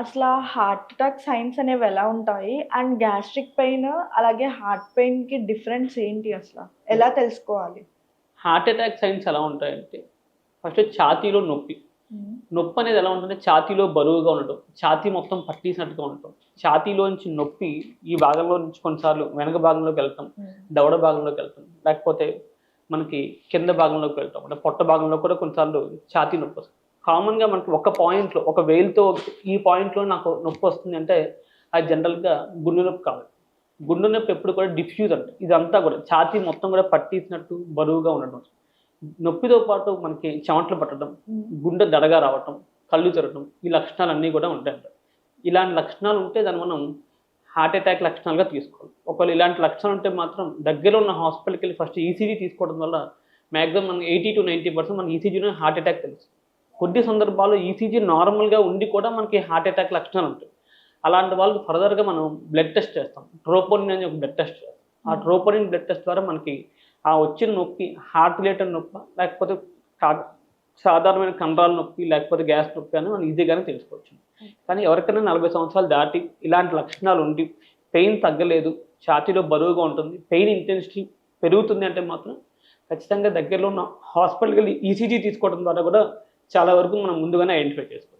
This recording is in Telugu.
అసలు హార్ట్ అటాక్ సైన్స్ అనేవి ఎలా ఉంటాయి? అండ్ గ్యాస్ట్రిక్ పెయిన్ అలాగే హార్ట్ పెయిన్కి డిఫరెన్స్ ఏంటి అసలు? ఎలా తెలుసుకోవాలి? హార్ట్ అటాక్ సైన్స్ ఎలా ఉంటాయంటే ఫస్ట్ ఛాతీలో నొప్పి. నొప్పి అనేది ఎలా ఉంటుందంటే ఛాతీలో బరువుగా ఉండటం ఛాతీ మొత్తం పట్టేసినట్టుగా ఉండటం. ఛాతీలో నుంచి నొప్పి ఈ భాగంలో నుంచి కొన్నిసార్లు వెనక భాగంలోకి వెళ్తాం దవడ భాగంలోకి వెళ్తాం లేకపోతే మనకి కింద భాగంలోకి వెళ్తాం అంటే పొట్ట భాగంలో కూడా కొన్నిసార్లు ఛాతీ నొప్పి వస్తుంది. కామన్గా మనకి ఒక పాయింట్లో ఒక వేలుతో ఈ పాయింట్లో నాకు నొప్పి వస్తుంది అంటే అది జనరల్గా గుండె నొప్పి కావాలి గుండె నొప్పి ఎప్పుడు కూడా డిఫ్యూజ్ అంటే. ఇదంతా కూడా ఛాతీ మొత్తం కూడా పట్టేసినట్టు బరువుగా ఉండడం నొప్పితో పాటు మనకి చెమటలు పట్టడం గుండె దడగా రావటం కళ్ళు తిరగటం ఈ లక్షణాలు అన్నీ కూడా ఉంటాయి ఇలాంటి లక్షణాలు ఉంటే దాన్ని మనం హార్ట్ అటాక్ లక్షణాలుగా తీసుకోవాలి. ఒకవేళ ఇలాంటి లక్షణాలు ఉంటే మాత్రం దగ్గర ఉన్న హాస్పిటల్కి వెళ్ళి ఫస్ట్ ఈసీజీ తీసుకోవడం వల్ల మ్యాక్సిమం మనం ఎయిటీ టు నైంటీ పర్సెంట్ మనకి ఈసీజీలో హార్ట్ అటాక్ తెలుసు. కొద్ది సందర్భాల్లో ఈసీజీ నార్మల్గా ఉండి కూడా మనకి హార్ట్ అటాక్ లక్షణాలు ఉంటాయి. అలాంటి వాళ్ళు ఫర్దర్గా మనం బ్లడ్ టెస్ట్ చేస్తాం. ట్రోపోనిన్ అని ఒక బ్లడ్ టెస్ట్ చేస్తాం. ఆ ట్రోపోనిన్ బ్లడ్ టెస్ట్ ద్వారా మనకి ఆ వచ్చిన నొప్పి హార్ట్ రిలేటెడ్ నొప్పి లేకపోతే సాధారణమైన కండరాల నొప్పి లేకపోతే గ్యాస్ నొప్పి అని మనం ఈజీగానే తెలుసుకోవచ్చు. కానీ ఎవరికైనా నలభై సంవత్సరాలు దాటి ఇలాంటి లక్షణాలు ఉండి పెయిన్ తగ్గలేదు ఛాతీలో బరువుగా ఉంటుంది పెయిన్ ఇంటెన్సిటీ పెరుగుతుంది అంటే మాత్రం ఖచ్చితంగా దగ్గరలో ఉన్న హాస్పిటల్కి వెళ్ళి ఈసీజీ తీసుకోవడం ద్వారా కూడా చాలా వరకు మనం ముందుగానే ఐడెంటిఫై చేసుకోవచ్చు